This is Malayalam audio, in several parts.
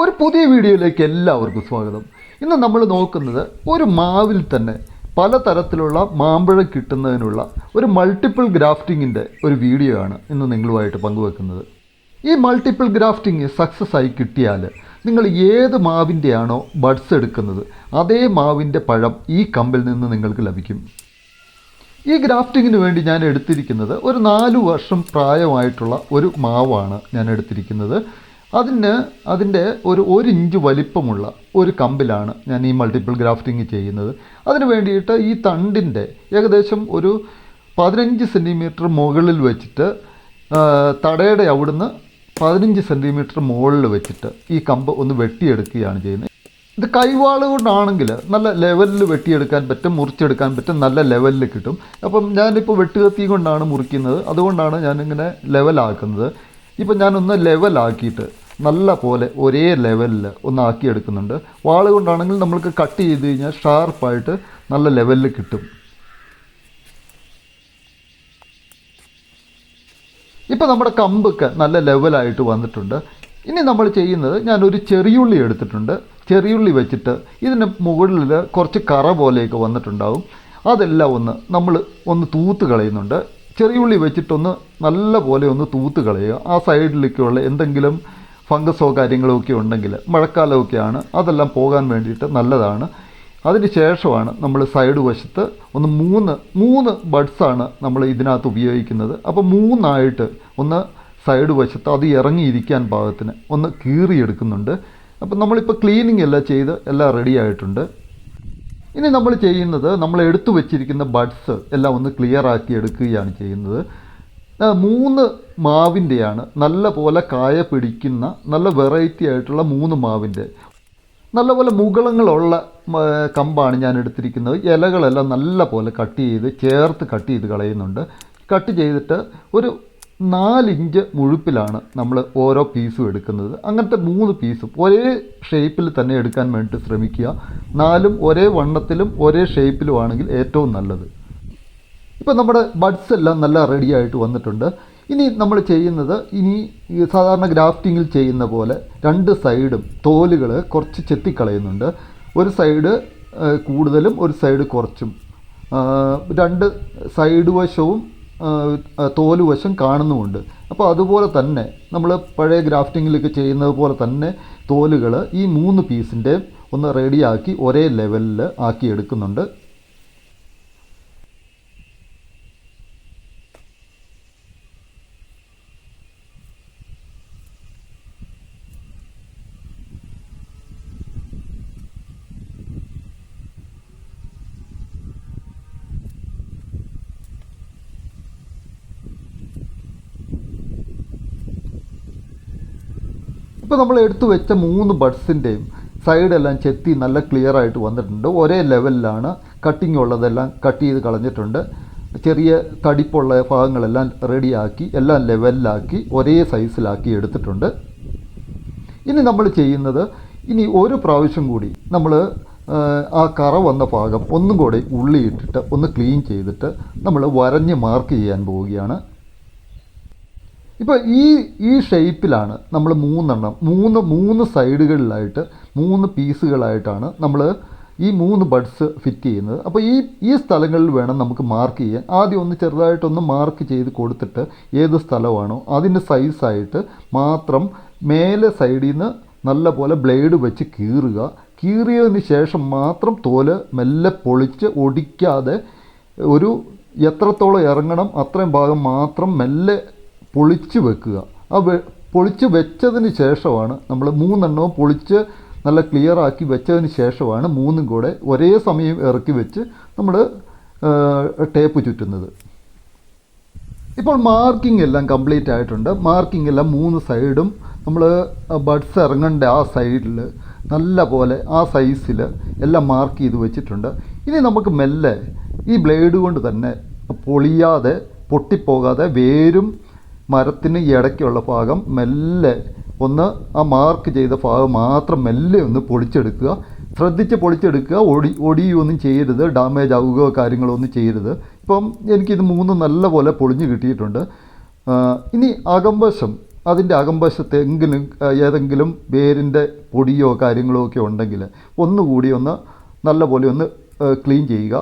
ഒരു പുതിയ വീഡിയോയിലേക്ക് എല്ലാവർക്കും സ്വാഗതം. ഇന്ന് നമ്മൾ നോക്കുന്നത് ഒരു മാവിൽ തന്നെ പലതരത്തിലുള്ള മാമ്പഴം കിട്ടുന്നതിനുള്ള ഒരു മൾട്ടിപ്പിൾ ഗ്രാഫ്റ്റിങ്ങിന്റെ ഒരു വീഡിയോ ആണ് ഇന്ന് നിങ്ങളുമായിട്ട് പങ്കുവെക്കുന്നത്. ഈ മൾട്ടിപ്പിൾ ഗ്രാഫ്റ്റിംഗ് സക്സസ് ആയി കിട്ടിയാൽ നിങ്ങൾ ഏത് മാവിന്റെയാണോ ബഡ്സ് എടുക്കുന്നത് അതേ മാവിന്റെ പഴം ഈ കമ്പിൽ നിന്ന് നിങ്ങൾക്ക് ലഭിക്കും. ഈ ഗ്രാഫ്റ്റിങ്ങിന് വേണ്ടി ഞാൻ എടുത്തിരിക്കുന്നത് ഒരു നാലു വർഷം പ്രായമായിട്ടുള്ള ഒരു മാവാണ് ഞാൻ എടുത്തിരിക്കുന്നത്. അതിന് അതിന്റെ ഒരു ഒരു ഇഞ്ച് വലിപ്പമുള്ള ഒരു കമ്പിലാണ് ഞാൻ ഈ മൾട്ടിപ്പിൾ ഗ്രാഫ്റ്റിംഗ് ചെയ്യുന്നത്. അതിന് വേണ്ടിയിട്ട് ഈ തണ്ടിന്റെ ഏകദേശം ഒരു പതിനഞ്ച് സെന്റിമീറ്റർ മുകളിൽ വെച്ചിട്ട് തടയുടെ അവിടുന്ന് പതിനഞ്ച് സെന്റിമീറ്റർ മുകളിൽ വെച്ചിട്ട് ഈ കമ്പ് ഒന്ന് വെട്ടിയെടുക്കുകയാണ് ചെയ്യുന്നത്. ഇത് കൈവാൾ കൊണ്ടാണെങ്കിൽ നല്ല ലെവലിൽ വെട്ടിയെടുക്കാൻ പറ്റും മുറിച്ചെടുക്കാൻ പറ്റും നല്ല ലെവലിൽ കിട്ടും. അപ്പം ഞാനിപ്പോൾ വെട്ടുകത്തി കൊണ്ടാണ് മുറിക്കുന്നത്. അതുകൊണ്ടാണ് ഞാനിങ്ങനെ ലെവലാക്കുന്നത് ഇപ്പം ഞാനൊന്ന് ലെവലാക്കിയിട്ട് നല്ല പോലെ ഒരേ ലെവലിൽ ഒന്ന് ആക്കിയെടുക്കുന്നുണ്ട്. വാൾ കൊണ്ടാണെങ്കിൽ നമ്മൾക്ക് കട്ട് ചെയ്ത് കഴിഞ്ഞാൽ ഷാർപ്പായിട്ട് നല്ല ലെവലിൽ കിട്ടും. ഇപ്പോൾ നമ്മുടെ കമ്പൊക്കെ നല്ല ലെവലായിട്ട് വന്നിട്ടുണ്ട്. ഇനി നമ്മൾ ചെയ്യുന്നത് ഞാനൊരു ചെറിയുള്ളി എടുത്തിട്ടുണ്ട്. ചെറിയുള്ളി വെച്ചിട്ട് ഇതിന് മുകളിൽ കുറച്ച് കറ പോലെയൊക്കെ വന്നിട്ടുണ്ടാവും. അതെല്ലാം ഒന്ന് നമ്മൾ ഒന്ന് തൂത്ത് കളയുന്നുണ്ട്. ചെറിയുള്ളി വെച്ചിട്ടൊന്ന് നല്ല പോലെ ഒന്ന് തൂത്ത് കളയുക. ആ സൈഡിലേക്കുള്ള എന്തെങ്കിലും ഫംഗസോ കാര്യങ്ങളോ ഒക്കെ ഉണ്ടെങ്കിൽ മഴക്കാലമൊക്കെയാണ് അതെല്ലാം പോകാൻ വേണ്ടിയിട്ട് നല്ലതാണ്. അതിന് ശേഷമാണ് നമ്മൾ സൈഡ് വശത്ത് ഒന്ന് മൂന്ന് മൂന്ന് ബഡ്സാണ് നമ്മൾ ഇതിനകത്ത് ഉപയോഗിക്കുന്നത്. അപ്പോൾ മൂന്നായിട്ട് ഒന്ന് സൈഡ് വശത്ത് അത് ഇറങ്ങിയിരിക്കാൻ പാകത്തിന് ഒന്ന് കീറിയെടുക്കുന്നുണ്ട്. അപ്പം നമ്മളിപ്പോൾ ക്ലീനിങ് എല്ലാം ചെയ്ത് എല്ലാം റെഡി ആയിട്ടുണ്ട്. ഇനി നമ്മൾ ചെയ്യുന്നത് നമ്മൾ എടുത്തു വെച്ചിരിക്കുന്ന ബഡ്സ് എല്ലാം ഒന്ന് ക്ലിയർ ആക്കി എടുക്കുകയാണ് ചെയ്യുന്നത്. മൂന്ന് മാവിന്റെയാണ് നല്ല പോലെ കായ പിടിക്കുന്ന നല്ല വെറൈറ്റി ആയിട്ടുള്ള മൂന്ന് മാവിന്റെ. നല്ലപോലെ മുകളങ്ങളുള്ള കമ്പാണ് ഞാൻ എടുത്തിരിക്കുന്നത്. ഇലകളെല്ലാം നല്ല പോലെ കട്ട് ചെയ്ത് ചേർത്ത് കട്ട് ചെയ്ത് കളയുന്നുണ്ട്. കട്ട് ചെയ്തിട്ട് ഒരു നാലിഞ്ച് മുഴുപ്പിലാണ് നമ്മൾ ഓരോ പീസും എടുക്കുന്നത്. അങ്ങനത്തെ മൂന്ന് പീസും ഒരേ ഷേപ്പിൽ തന്നെ എടുക്കാൻ വേണ്ടിയിട്ട് ശ്രമിക്കുക. നാലും ഒരേ വണ്ണത്തിലും ഒരേ ഷേപ്പിലും ആണെങ്കിൽ ഏറ്റവും നല്ലത്. ഇപ്പോൾ നമ്മുടെ ബഡ്സ് എല്ലാം നല്ല റെഡി ആയിട്ട് വന്നിട്ടുണ്ട്. ഇനി നമ്മൾ ചെയ്യുന്നത് ഇനി സാധാരണ ഗ്രാഫ്റ്റിങ്ങിൽ ചെയ്യുന്ന പോലെ രണ്ട് സൈഡും തോലുകൾ കുറച്ച് ചെത്തിക്കളയുന്നുണ്ട്. ഒരു സൈഡ് കൂടുതലും ഒരു സൈഡ് കുറച്ചും. രണ്ട് സൈഡ് വശവും ആ, കാണുന്നുമുണ്ട്. അപ്പോൾ അതുപോലെ തന്നെ നമ്മൾ പഴയ ഗ്രാഫ്റ്റിങ്ങിലൊക്കെ ചെയ്യുന്നത് പോലെ തന്നെ തോലുകൾ ഈ മൂന്ന് പീസിന്റെ ഒന്ന് റെഡിയാക്കി ഒരേ ലെവലിൽ ആക്കി എടുക്കുന്നുണ്ട്. ഇപ്പോൾ നമ്മൾ എടുത്തു വെച്ച മൂന്ന് ബഡ്സിന്റെയും സൈഡെല്ലാം ചെത്തി നല്ല ക്ലിയർ ആയിട്ട് വന്നിട്ടുണ്ട്. ഒരേ ലെവലിലാണ് കട്ടിങ് ഉള്ളതെല്ലാം കട്ട് ചെയ്ത് കളഞ്ഞിട്ടുണ്ട്. ചെറിയ തടിപ്പുള്ള ഭാഗങ്ങളെല്ലാം റെഡിയാക്കി എല്ലാം ലെവലിലാക്കി ഒരേ സൈസിലാക്കി എടുത്തിട്ടുണ്ട്. ഇനി നമ്മൾ ചെയ്യുന്നത് ഇനി ഒരു പ്രാവശ്യം കൂടി നമ്മൾ ആ കറ വന്ന ഭാഗം ഒന്നും കൂടി ഉള്ളിയിട്ടിട്ട് ഒന്ന് ക്ലീൻ ചെയ്തിട്ട് നമ്മൾ വരഞ്ഞ് മാർക്ക് ചെയ്യാൻ പോവുകയാണ്. ഇപ്പോൾ ഈ ഈ ഷേപ്പിലാണ് നമ്മൾ മൂന്നെണ്ണം മൂന്ന് മൂന്ന് സൈഡുകളിലായിട്ട് മൂന്ന് പീസുകളായിട്ടാണ് നമ്മൾ ഈ മൂന്ന് ബഡ്സ് ഫിറ്റ് ചെയ്യുന്നത്. അപ്പോൾ ഈ ഈ സ്ഥലങ്ങളിൽ വേണം നമുക്ക് മാർക്ക് ചെയ്യാൻ. ആദ്യം ഒന്ന് ചെറുതായിട്ടൊന്ന് മാർക്ക് ചെയ്ത് കൊടുത്തിട്ട് ഏത് സ്ഥലമാണോ അതിന്റെ സൈസായിട്ട് മാത്രം മേലെ സൈഡിൽ നിന്ന് നല്ല പോലെ ബ്ലേഡ് വെച്ച് കീറുക. കീറിയതിന് ശേഷം മാത്രം തോൽ മെല്ലെ പൊളിച്ച് ഒടിക്കാതെ ഒരു എത്രത്തോളം ഇറങ്ങണം അത്രയും ഭാഗം മാത്രം മെല്ലെ പൊളിച്ച് വെക്കുക. ആ പൊളിച്ച് വെച്ചതിന് ശേഷമാണ് നമ്മൾ മൂന്നെണ്ണവും പൊളിച്ച് നല്ല ക്ലിയർ ആക്കി വെച്ചതിന് ശേഷമാണ് മൂന്നും കൂടെ ഒരേ സമയം ഇറക്കി വെച്ച് നമ്മൾ ടേപ്പ് ചുറ്റുന്നത്. ഇപ്പോൾ മാർക്കിംഗ് എല്ലാം കംപ്ലീറ്റ് ആയിട്ടുണ്ട്. മാർക്കിംഗ് എല്ലാം മൂന്ന് സൈഡും നമ്മൾ ബഡ്സ് ഇറങ്ങേണ്ട ആ സൈഡിൽ നല്ല പോലെ ആ സൈസിൽ എല്ലാം മാർക്ക് ചെയ്ത് വെച്ചിട്ടുണ്ട്. ഇനി നമുക്ക് മെല്ലെ ഈ ബ്ലേഡ് കൊണ്ട് തന്നെ പൊളിയാതെ പൊട്ടിപ്പോകാതെ വേരും മരത്തിന് ഇടയ്ക്കുള്ള ഭാഗം മെല്ലെ ഒന്ന് ആ മാർക്ക് ചെയ്ത ഭാഗം മാത്രം മെല്ലെ ഒന്ന് പൊളിച്ചെടുക്കുക. ശ്രദ്ധിച്ച് പൊളിച്ചെടുക്കുക. ഒടി ഒടിയൊന്നും ചെയ്യരുത്. ഡാമേജ് ആവുകയോ കാര്യങ്ങളൊന്നും ചെയ്യരുത്. ഇപ്പം എനിക്കിത് മൂന്ന് നല്ല പോലെ പൊളിഞ്ഞ് കിട്ടിയിട്ടുണ്ട്. ഇനി അകംവശം അതിന്റെ അകംവശത്ത് എങ്കിലും ഏതെങ്കിലും വേരിന്റെ പൊടിയോ കാര്യങ്ങളോ ഒക്കെ ഉണ്ടെങ്കിൽ ഒന്നുകൂടി ഒന്ന് നല്ലപോലെ ഒന്ന് ക്ലീൻ ചെയ്യുക.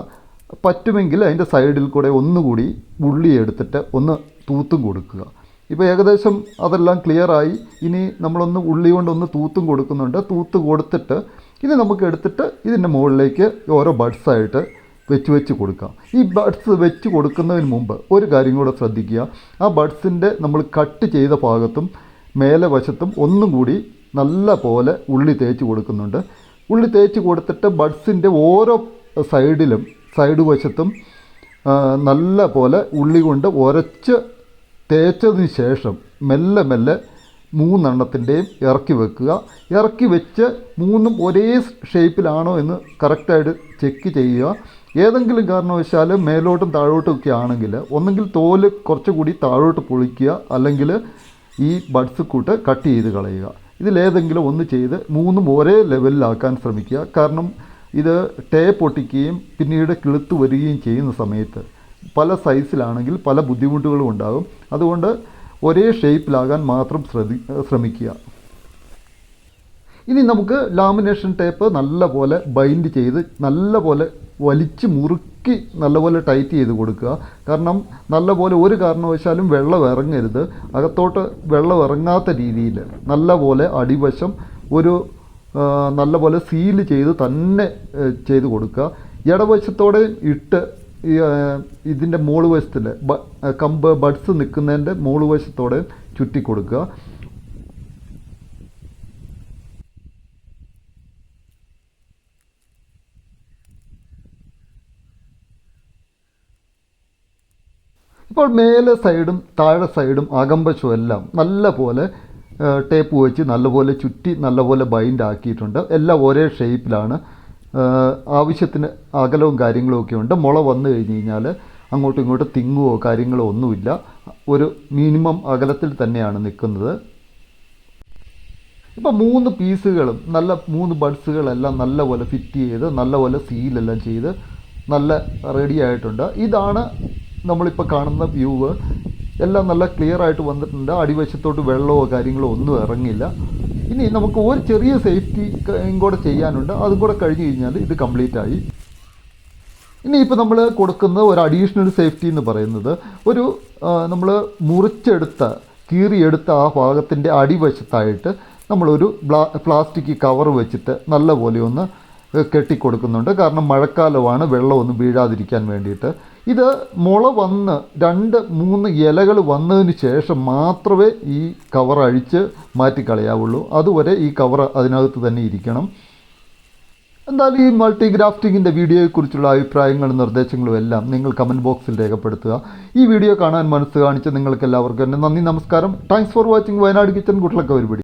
പറ്റുമെങ്കിൽ അതിന്റെ സൈഡിൽ കൂടെ ഒന്നുകൂടി ഉള്ളി എടുത്തിട്ട് ഒന്ന് തൂത്തും കൊടുക്കുക. ഇപ്പോൾ ഏകദേശം അതെല്ലാം ക്ലിയറായി ഇനി നമ്മളൊന്ന് ഉള്ളി കൊണ്ടൊന്ന് തൂത്തും കൊടുക്കുന്നുണ്ട്. തൂത്ത് കൊടുത്തിട്ട് ഇനി നമുക്ക് എടുത്തിട്ട് ഇതിന്റെ മുകളിലേക്ക് ഓരോ ബഡ്സായിട്ട് വെച്ച് വെച്ച് കൊടുക്കാം. ഈ ബഡ്സ് വെച്ച് കൊടുക്കുന്നതിന് മുമ്പ് ഒരു കാര്യം കൂടെ ശ്രദ്ധിക്കുക. ആ ബഡ്സിന്റെ നമ്മൾ കട്ട് ചെയ്ത ഭാഗത്തും മേലെ വശത്തും ഒന്നും കൂടി നല്ല പോലെ ഉള്ളി തേച്ച് കൊടുക്കുന്നുണ്ട്. ഉള്ളി തേച്ച് കൊടുത്തിട്ട് ബഡ്സിന്റെ ഓരോ സൈഡിലും സൈഡ് വശത്തും നല്ല പോലെ ഉള്ളി കൊണ്ട് ഉരച്ച് തേച്ചതിന് ശേഷം മെല്ലെ മെല്ലെ മൂന്നെണ്ണത്തിന്റെയും ഇറക്കി വെക്കുക. ഇറക്കി വെച്ച് മൂന്നും ഒരേ ഷേപ്പിലാണോ എന്ന് കറക്റ്റായിട്ട് ചെക്ക് ചെയ്യുക. ഏതെങ്കിലും കാരണവശാൽ മേലോട്ടും താഴോട്ടും ഒക്കെ ആണെങ്കിൽ ഒന്നെങ്കിൽ തോൽ കുറച്ചുകൂടി താഴോട്ട് പൊളിക്കുക അല്ലെങ്കിൽ ഈ ബഡ്സ് കൂട്ട് കട്ട് ചെയ്ത് കളയുക. ഇതിലേതെങ്കിലും ഒന്ന് ചെയ്ത് മൂന്നും ഒരേ ലെവലിലാക്കാൻ ശ്രമിക്കുക. കാരണം ഇത് ടേപ്പ് ഒട്ടിക്കുകയും പിന്നീട് കിളുത്ത് വരികയും ചെയ്യുന്ന സമയത്ത് പല സൈസിലാണെങ്കിൽ പല ബുദ്ധിമുട്ടുകളും ഉണ്ടാകും. അതുകൊണ്ട് ഒരേ ഷേപ്പിലാകാൻ മാത്രം ശ്രദ്ധി ശ്രമിക്കുക. ഇനി നമുക്ക് ലാമിനേഷൻ ടേപ്പ് നല്ലപോലെ ബൈൻഡ് ചെയ്ത് നല്ലപോലെ വലിച്ച് മുറുക്കി നല്ലപോലെ ടൈറ്റ് ചെയ്ത് കൊടുക്കുക. കാരണം നല്ലപോലെ ഒരു കാരണവശാലും വെള്ളം ഇറങ്ങരുത്. അകത്തോട്ട് വെള്ളം ഇറങ്ങാത്ത രീതിയിൽ നല്ലപോലെ അടിവശം ഒരു നല്ലപോലെ സീൽ ചെയ്ത് തന്നെ ചെയ്ത് കൊടുക്കുക. ഇടവശത്തോടെ ഇട്ട് ഈ ഇതിന്റെ മോൾ വശത്തിൽ കമ്പ് ബഡ്സ് നിൽക്കുന്നതിന്റെ മോൾ വശത്തോടെ ചുറ്റി കൊടുക്കുക ഇപ്പോൾ മേലെ സൈഡും താഴെ സൈഡും അകമ്പശവും എല്ലാം നല്ല പോലെ ടേപ്പ് വെച്ച് നല്ലപോലെ ചുറ്റി നല്ലപോലെ ബൈൻഡ് ആക്കിയിട്ടുണ്ട് എല്ലാം ഒരേ ഷേപ്പിലാണ്. ആവശ്യത്തിന് അകലവും കാര്യങ്ങളും ഒക്കെ ഉണ്ട്. മുള വന്നു കഴിഞ്ഞ് കഴിഞ്ഞാൽ അങ്ങോട്ടും ഇങ്ങോട്ടും തിങ്ങുവോ കാര്യങ്ങളോ ഒന്നുമില്ല. ഒരു മിനിമം അകലത്തിൽ തന്നെയാണ് നിൽക്കുന്നത്. ഇപ്പം മൂന്ന് പീസുകളും നല്ല മൂന്ന് ബഡ്സുകളെല്ലാം നല്ലപോലെ ഫിറ്റ് ചെയ്ത് നല്ലപോലെ സീലെല്ലാം ചെയ്ത് നല്ല റെഡി ആയിട്ടുണ്ട്. ഇതാണ് നമ്മളിപ്പോൾ കാണുന്ന വ്യൂവ് എല്ലാം നല്ല ക്ലിയർ ആയിട്ട് വന്നിട്ടുണ്ട്. അടിവശത്തോട്ട് വെള്ളമോ കാര്യങ്ങളോ ഒന്നും ഇറങ്ങില്ല ഇനി നമുക്ക് ഒരു ചെറിയ സേഫ്റ്റി കൂടെ ചെയ്യാനുണ്ട്. അതും കൂടെ കഴിഞ്ഞ് കഴിഞ്ഞാൽ ഇത് കംപ്ലീറ്റ് ആയി. ഇനി ഇപ്പോൾ നമ്മൾ കൊടുക്കുന്ന ഒരു അഡീഷണൽ സേഫ്റ്റി എന്ന് പറയുന്നത് ഒരു നമ്മൾ മുറിച്ചെടുത്ത കീറിയെടുത്ത ആ ഭാഗത്തിന്റെ അടിവശത്തായിട്ട് നമ്മളൊരു പ്ലാസ്റ്റിക് കവർ വെച്ചിട്ട് നല്ലപോലെ ഒന്ന് കെട്ടിക്കൊടുക്കുന്നുണ്ട്. കാരണം മഴക്കാലമാണ് വെള്ളമൊന്നും വീഴാതിരിക്കാൻ വേണ്ടിയിട്ട്. ഇത് മുള വന്ന് രണ്ട് മൂന്ന് ഇലകൾ വന്നതിന് ശേഷം മാത്രമേ ഈ കവർ അഴിച്ച് മാറ്റിക്കളയാവുള്ളൂ. അതുവരെ ഈ കവർ അതിനകത്ത് തന്നെ ഇരിക്കണം. എന്തായാലും ഈ മൾട്ടി ഗ്രാഫ്റ്റിങ്ങിന്റെ വീഡിയോയെക്കുറിച്ചുള്ള അഭിപ്രായങ്ങളും നിർദ്ദേശങ്ങളും എല്ലാം നിങ്ങൾ കമന്റ് ബോക്സിൽ രേഖപ്പെടുത്തുക. ഈ വീഡിയോ കാണാൻ മനസ്സ് കാണിച്ച നിങ്ങൾക്ക് എല്ലാവർക്കും എന്റെ നന്ദി നമസ്കാരം. Thanks for watching Wayanad kitchen കുട്ടിലൊക്കെ ഒരുപടി.